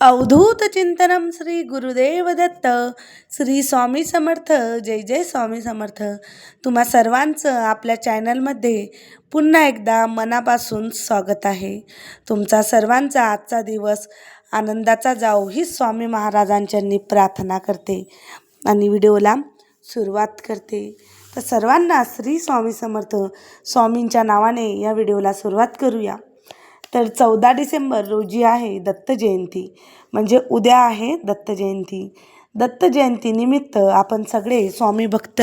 अवधूत चिंतनम श्री गुरुदेव दत्त. श्री स्वामी समर्थ. जय जय स्वामी समर्थ. तुम्हा सर्वांचं आपल्या चॅनलमध्ये पुन्हा एकदा मनापासून स्वागत आहे. तुमचा सर्वांचा आजचा दिवस आनंदाचा जाओ ही स्वामी महाराजांच्यांनी प्रार्थना करते आणि व्हिडिओला सुरुवात करते. तर सर्वांना श्री स्वामी समर्थ स्वामींच्या नावाने या व्हिडिओला सुरुवात करूया. तर चौदा डिसेंबर रोजी आहे दत्त जयंती. म्हणजे उद्या आहे दत्त जयंती. दत्त जयंतीनिमित्त आपण सगळे स्वामी भक्त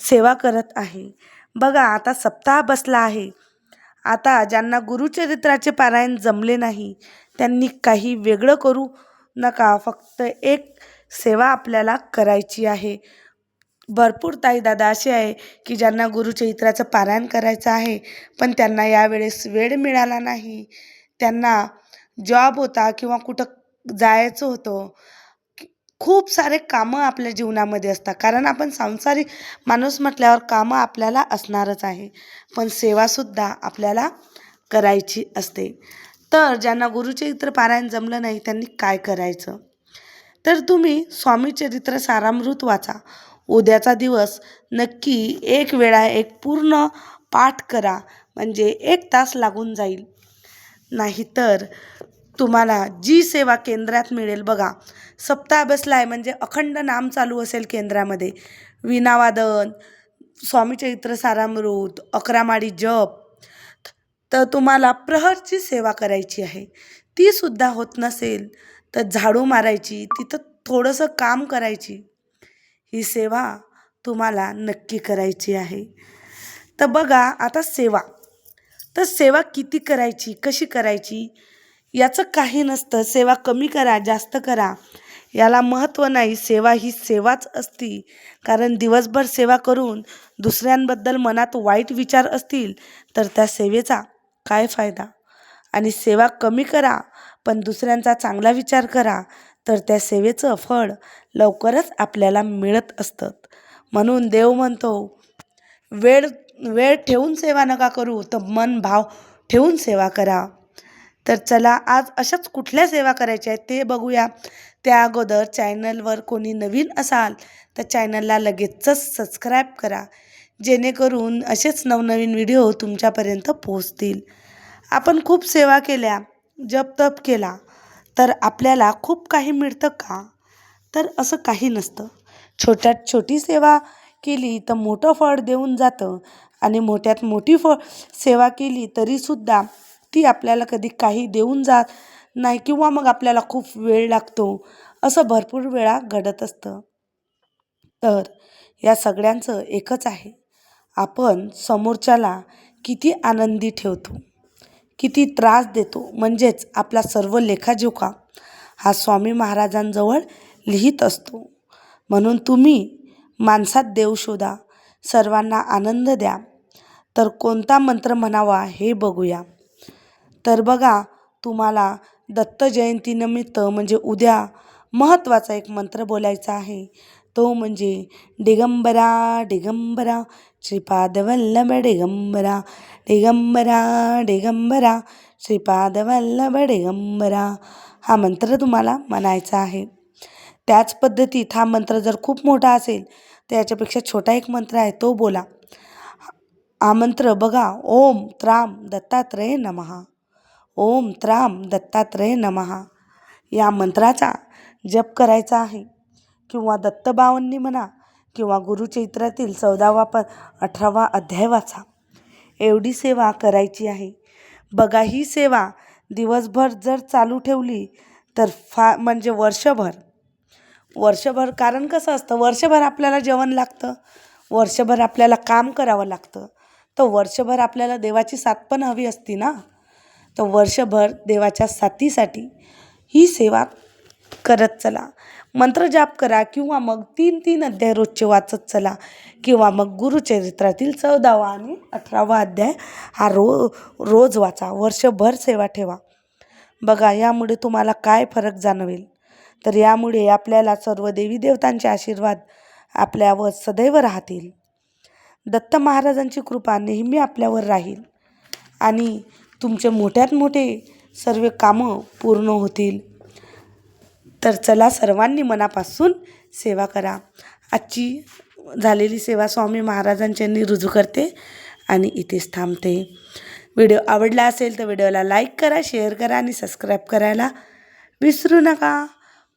सेवा करत आहे. बघा आता सप्ताह बसला आहे. आता ज्यांना गुरुचरित्राचे पारायण जमले नाही त्यांनी काही वेगळं करू नका. फक्त एक सेवा आपल्याला करायची आहे. भरपूर ताई दादा असे आहे की ज्यांना गुरुचरित्राचं पारायण करायचं आहे पण त्यांना यावेळेस वेळ मिळाला नाही. त्यांना जॉब होता किंवा कुठं जायचं होतं खूप सारे कामं आपल्या जीवनामध्ये असतात. कारण आपण सांसारिक माणूस म्हटल्यावर कामं आपल्याला असणारच आहे पण सेवासुद्धा आपल्याला करायची असते. तर ज्यांना गुरुचरित्र पारायण जमलं नाही त्यांनी काय करायचं? तर तुम्ही स्वामीचरित्र सारामृत वाचा. उद्याचा दिवस नक्की एक वेळा एक पूर्ण पाठ करा. म्हणजे एक तास लागून जाईल. नाहीतर तुम्हाला जी सेवा केंद्रात मिळेल बघा. सप्ताह बसला आहे म्हणजे अखंड नाम चालू असेल केंद्रामध्ये. विनावादन स्वामीचरित्र सारामृत अकरामाडी जप. तर तुम्हाला प्रहरची सेवा करायची आहे. ती सुद्धा होत नसेल तर झाडू मारायची तिथं थोडंसं काम करायची. ही सेवा तुम्हाला नक्की करायची आहे. तर बघा आता सेवा. तर सेवा किती करायची कशी करायची याचं काही नसतं. सेवा कमी करा जास्त करा. याला महत्त्व नाही. सेवा ही सेवाच असती. कारण दिवसभर सेवा करून दुसऱ्यांबद्दल मनात वाईट विचार असतील तर त्या सेवेचा काय फायदा? आणि सेवा कमी करा पण दुसऱ्यांचा चांगला विचार करा. तर त्या सेवेचं फळ लवकरच आपल्याला मिळत असतं म्हणून देव म्हणतो वेळ वेळ ठेवून सेवा नका करू तर मन भाव ठेवून सेवा करा. तर चला आज अशाच कुठल्या सेवा करायच्या आहेत ते बघूया. त्या अगोदर चॅनलवर कोणी नवीन असाल तर चॅनलला लगेचच सबस्क्राईब करा. जेणेकरून असेच नवनवीन व्हिडिओ तुमच्यापर्यंत पोहोचतील. आपण खूप सेवा केल्या जप तप केला. तर आपल्याला खूप काही मिळतं का? तर असं काही नसतं. छोट्यात छोटी सेवा केली तर मोठं फळ देऊन जातं आणि मोठ्यात मोठी फळ सेवा केली तरीसुद्धा ती आपल्याला कधी काही देऊन जात नाही किंवा मग आपल्याला खूप वेळ लागतो. असं भरपूर वेळा घडत असतं. तर या सगळ्यांचं एकच आहे. आपण समोरच्याला किती आनंदी ठेवतो. किती त्रास देतो. म्हणजेच आपला सर्व लेखाजोखा हा स्वामी महाराजांजवळ लिहित असतो. म्हणून तुम्ही माणसात देव शोधा सर्वांना आनंद द्या. तर कोणता मंत्र म्हणावा हे बघूया. तर बघा तुम्हाला दत्त जयंतीनिमित्त म्हणजे उद्या महत्त्वाचा एक मंत्र बोलायचा आहे. तो म्हणजे दिगंबरा दिगंबरा ശ്രീപാദവല്ലഭ ഡിഗംബര दिगंबरा ഡിഗംബര श्रीपादवल्लभ दिगंबरा हा मंत्र तुम्हाला म्हणायचा आहे. त्याच पद्धतीत हा मंत्र जर खूप मोठा असेल तर याच्यापेक्षा छोटा एक मंत्र आहे तो बोला. हा मंत्र बघा ओम त्राम दत्तात्रय नमहा ओम त्राम दत्तात्रय नमहा या मंत्राचा जप करायचा आहे. किंवा दत्तबावांनी म्हणा किंवा गुरुचैत्रातील चौदावा प अठरावा अध्याय वाचा. एवढी सेवा करायची आहे. बघा ही सेवा दिवसभर जर चालू ठेवली तर फा म्हणजे वर्षभर. वर्षभर कारण कसं असतं वर्षभर आपल्याला जेवण लागतं. वर्षभर आपल्याला काम करावं लागतं. तर वर्षभर आपल्याला देवाची साथ पण हवी असती ना? तर वर्षभर देवाच्या साथीसाठी ही सेवा करत चला. मंत्र जाप करा किंवा मग तीन तीन अध्याय रोजचे वाचत चला किंवा मग गुरुचरित्रातील चौदावा आणि अठरावा अध्याय हा रो रोज वाचा. वर्षभर सेवा ठेवा. बघा यामुळे तुम्हाला काय फरक जाणवेल? तर यामुळे आपल्याला सर्व देवी देवतांचे आशीर्वाद आपल्यावर सदैव राहतील. दत्त महाराजांची कृपा नेहमी आपल्यावर राहील आणि तुमचे मोठ्यात मोठे सर्व कामं पूर्ण होतील. तर चला सर्वांनी मनापासून सेवा करा. आजची झालेली सेवा स्वामी महाराजांच्यांनी रुजू करते आणि इथेच थांबते. व्हिडिओ आवडला असेल तर व्हिडिओला लाईक करा शेअर करा आणि सबस्क्राईब करायला विसरू नका.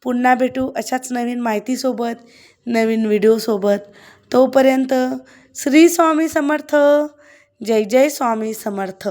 पुन्हा भेटू अशाच नवीन माहितीसोबत नवीन व्हिडिओसोबत. तोपर्यंत श्री स्वामी समर्थ. जय जय स्वामी समर्थ.